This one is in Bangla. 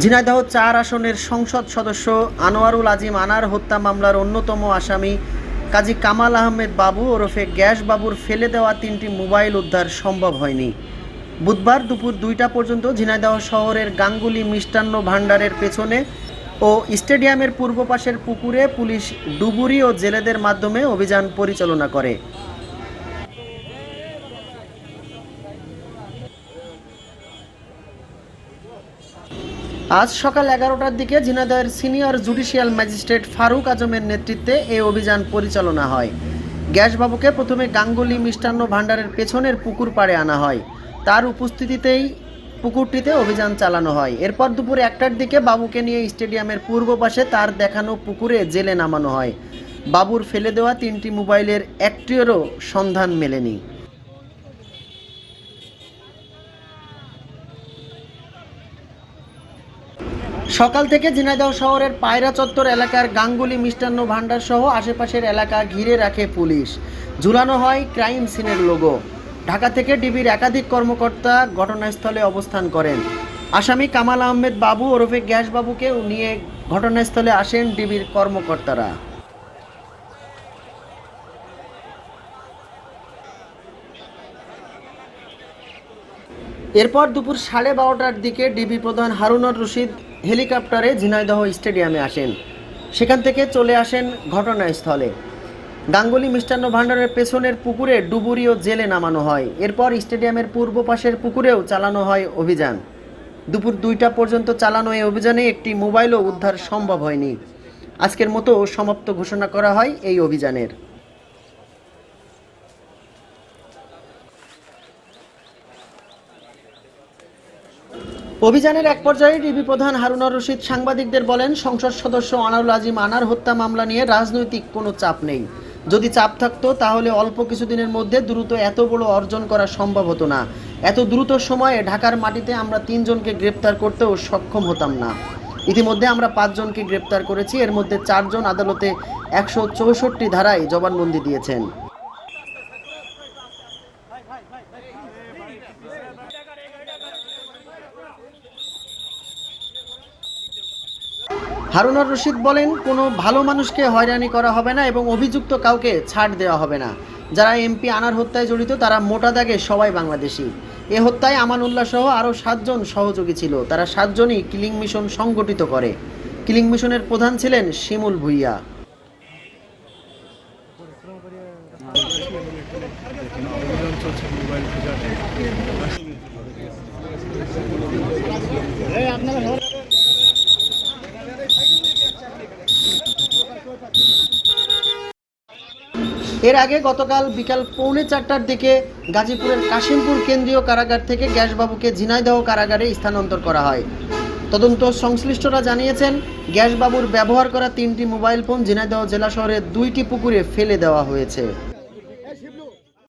ঝিনাইদহ চার আসনের সংসদ সদস্য আনোয়ারুল আজিম আনার হত্যা মামলার অন্যতম আসামি কাজী কামাল আহমেদ বাবু ওরফে গ্যাস বাবুর ফেলে দেওয়া তিনটি মোবাইল উদ্ধার সম্ভব হয়নি। বুধবার দুপুর দুইটা পর্যন্ত ঝিনাইদহ শহরের গাঙ্গুলি মিষ্টান্ন ভাণ্ডারের পেছনে ও স্টেডিয়ামের পূর্ব পাশের পুকুরে পুলিশ ডুবুরি ও জেলেদের মাধ্যমে অভিযান পরিচালনা করে। আজ সকাল এগারোটার দিকে ঝিনাইদহের সিনিয়র জুডিশিয়াল ম্যাজিস্ট্রেট ফারুক আজমের নেতৃত্বে এই অভিযান পরিচালনা হয়। গ্যাসবাবুকে প্রথমে গাঙ্গুলি মিষ্টান্ন ভাণ্ডারের পেছনের পুকুর পাড়ে আনা হয়। তার উপস্থিতিতেই পুকুরটিতে অভিযান চালানো হয়। এরপর দুপুর একটার দিকে বাবুকে নিয়ে স্টেডিয়ামের পূর্ব পাশে তার দেখানো পুকুরে জেলে নামানো হয়। বাবুর ফেলে দেওয়া তিনটি মোবাইলের একটিরও সন্ধান মেলেনি। সকাল থেকে ঝিনাইদহ শহরের পায়রা চত্বর এলাকার গাঙ্গুলি মিষ্টান্ন ভাণ্ডার সহ আশেপাশের এলাকা ঘিরে রাখে পুলিশ। ঝুলানো হয় ক্রাইম সিনের লোগো। ঢাকা থেকে ডিবির একাধিক কর্মকর্তা ঘটনাস্থলে অবস্থান করেন। আসামি কামাল আহমেদ বাবু ওরফে গ্যাস বাবুকে নিয়ে ঘটনাস্থলে আসেন ডিবির কর্মকর্তারা। এরপর দুপুর সাড়ে বারোটার দিকে ডিবি প্রধান হারুনর রশিদ হেলিকপ্টারে ঝিনাইদহ স্টেডিয়ামে আসেন। সেখান থেকে চলে আসেন ঘটনাস্থলে। গাঙ্গুলি মিষ্টান্ন ভাণ্ডারের পেছনের পুকুরে ডুবুরি ও জেলে নামানো হয়। এরপর স্টেডিয়ামের পূর্ব পাশের পুকুরেও চালানো হয় অভিযান। দুপুর দুইটা পর্যন্ত চালানো এই অভিযানে একটি মোবাইলও উদ্ধার সম্ভব হয়নি। আজকের মতো সমাপ্ত ঘোষণা করা হয় এই অভিযানের। অভিযানের এক পর্যায়ে ডিবি প্রধান হারুনুর রশিদ সাংবাদিকদের বলেন, সংসদ সদস্য আনারুল আজিম আনার হত্যা মামলা নিয়ে রাজনৈতিক কোনো চাপ নেই। যদি চাপ থাকতো, তাহলে অল্প কিছুদিনের মধ্যে দ্রুত এত বড় অর্জন করা সম্ভব হতো না। এত দ্রুত সময়ে ঢাকার মাটিতে আমরা তিনজনকে গ্রেপ্তার করতেও সক্ষম হতাম না। ইতিমধ্যে আমরা পাঁচজনকে গ্রেপ্তার করেছি, এর মধ্যে চারজন আদালতে একশো চৌষট্টি ধারায় জবানবন্দি দিয়েছেন। হারুনুর রশিদ বলেন, কোনো ভালো মানুষকে হয়রানি করা হবে না এবং অভিযুক্ত কাউকে ছাড় দেওয়া হবে না। যারা এমপি আনার হত্যায় জড়িত, তারা মোটা দাগে সবাই বাংলাদেশি। এ হত্যায় আমানুল্লাহ সহ আরও সাতজন সহযোগী ছিল। তারা সাতজনই কিলিং মিশন সংগঠিত করে। কিলিং মিশনের প্রধান ছিলেন শিমুল ভুইয়া। এর আগে গতকাল বিকাল পৌনে চারটার দিকে গাজীপুরের কাশিমপুর কেন্দ্রীয় কারাগার থেকে গ্যাসবাবুকে ঝিনাইদহ কারাগারে স্থানান্তর করা হয়। তদন্ত সংশ্লিষ্টরা জানিয়েছেন, গ্যাসবাবুর ব্যবহার করা তিনটি মোবাইল ফোন ঝিনাইদহ জেলা শহরের দুইটি পুকুরে ফেলে দেওয়া হয়েছে।